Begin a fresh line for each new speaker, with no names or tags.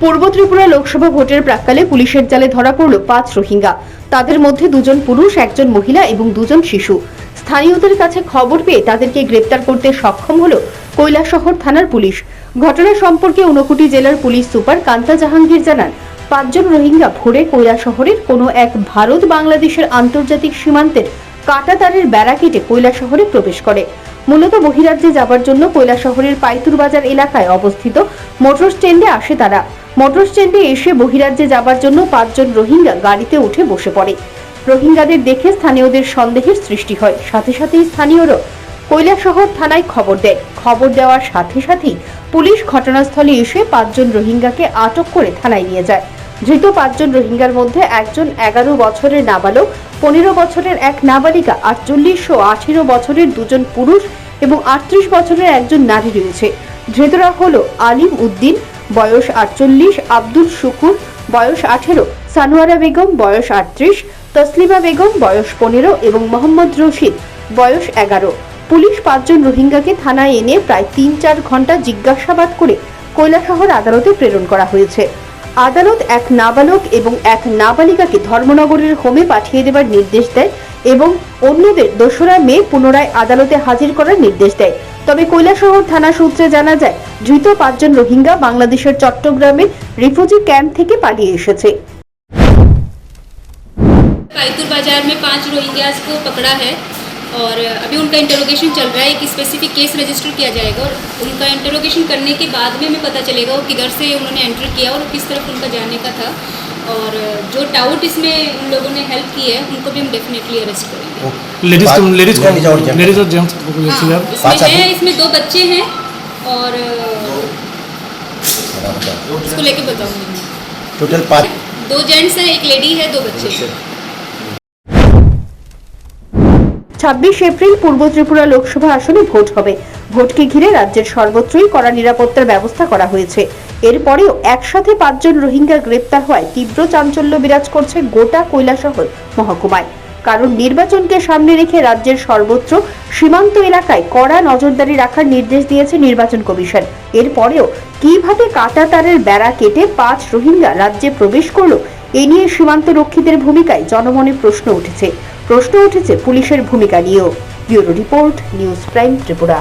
পূর্ব ত্রিপুরা লোকসভা ভোটের প্রাক্কালে পুলিশের জালে ধরা পড়ল পাঁচ রোহিঙ্গা। তাদের মধ্যে দুজন পুরুষ, একজন মহিলা এবং দুজন শিশু। স্থানীয়দের কাছে খবর পেয়ে তাদেরকে গ্রেপ্তার করতে সক্ষম হল কৈলাসহর থানার পুলিশ। ঘটনা সম্পর্কে ঊনকোটি জেলার পুলিশ সুপার কান্তা জাহাঙ্গীর জানান, পাঁচজন রোহিঙ্গা ভোরে কৈলাসহরের কোনো এক ভারত বাংলাদেশের আন্তর্জাতিক সীমান্তের কাটাতারের বেড়া কেটে কৈলাসহরে প্রবেশ করে। মূলত বহিরাজ্যে যাবার জন্য কৈলাসহরের পাইতুর বাজার এলাকায় অবস্থিত মোটর স্ট্যান্ডে আসে তারা। মোটর স্ট্যান্ডে এসে বহিরাজ্যে যাবার জন্য পাঁচজন রোহিঙ্গা গাড়িতে উঠে বসে পড়ে। রোহিঙ্গাদের দেখে স্থানীয়দের সন্দেহের সৃষ্টি হয়। সাথে সাথেই স্থানীয়রা কৈলাসহর থানায় খবর দেয় খবর দেওয়ার সাথে সাথেই পুলিশ ঘটনাস্থলে এসে পাঁচজন রোহিঙ্গাকে আটক করে থানায় নিয়ে যায়। ধৃত পাঁচজন রোহিঙ্গার মধ্যে একজন এগারো বছরের নাবালক, পনেরো বছরের এক নাবালিকা, আটচল্লিশ ও আঠেরো বছরের দুজন পুরুষ এবং আটত্রিশ বছরের একজন নারী রয়েছে। ধৃতরা হল আলিম উদ্দিন বয়স আটচল্লিশ, আব্দুল শুকুর বয়স আঠেরো, সানোয়ারা বেগম বয়স আটত্রিশ, তসলিমা বেগম বয়স পনেরো এবং মোহাম্মদ রশিদ বয়স এগারো। পুলিশ পাঁচজন রোহিঙ্গাকে থানায় এনে প্রায় তিন চার ঘণ্টা জিজ্ঞাসাবাদ করে কৈলাসহর আদালতে প্রেরণ করা হয়েছে। আদালত এক নাবালক এবং এক নাবালিকাকে ধর্মনগরের হোমে পাঠিয়ে দেবার নির্দেশ দেয় এবং অন্যদের দোসরা মে পুনরায় আদালতে হাজির করার নির্দেশ দেয়। তবে কৈলাসহর থানা সূত্রে জানা যায় ধৃত পাঁচজন রোহিঙ্গা বাংলাদেশের চট্টগ্রামে রিফিউজি ক্যাম্প থেকে পালিয়ে এসেছে
कायतुर बाजार में पांच रोहिंग्यास को पकड़ा है और अभी उनका इंटरोगेशन चल रहा है एक स्पेसिफिक केस रजिस्टर किया जाएगा और उनका इंटरोगेशन करने के बाद में हमें पता चलेगा वो किधर से उन्होंने एंटर किया और किस तरफ उनका जाने का था और जो डाउट इसमें उन लोगों ने हेल्प की है उनको भी हम डेफिनेटली अरेस्ट करेंगे
लेडीज
पाँच-
लेडीज
ladies और gents।
लेडीज और जेंट्स
हाँ,
पाँच
इसमें है
आदमी?
इसमें दो बच्चे हैं और इसको लेके बताऊंगी
टोटल पाँच
दो जेंट्स हैं एक लेडी है दो बच्चे हैं
ছাব্বিশ এপ্রিল পূর্ব ত্রিপুরা লোকসভা আসনে ভোট হবে ভোটকে ঘিরে রাজ্যের সর্বত্রই কড়া নিরাপত্তার ব্যবস্থা করা হয়েছে এরপরেও একসাথে পাঁচজন রোহিঙ্গা গ্রেপ্তার হওয়ায় তীব্র চাঞ্চল্য বিরাজ করছে গোটা কৈলাসহর মহকুমায় কারণ নির্বাচনকে সামনে রেখে রাজ্যের সর্বত্র সীমান্ত এলাকায় কড়া নজরদারি রাখার নির্দেশ দিয়েছে নির্বাচন কমিশন। এরপরেও কীভাবে কাটা তারের বেড়া কেটে পাঁচ রোহিঙ্গা রাজ্যে প্রবেশ করল, এ নিয়ে সীমান্ত রক্ষীদের ভূমিকায় জনমনে প্রশ্ন উঠেছে। প্রশ্ন উঠেছে পুলিশের ভূমিকা নিয়েও। Bureau report, news prime Tripura.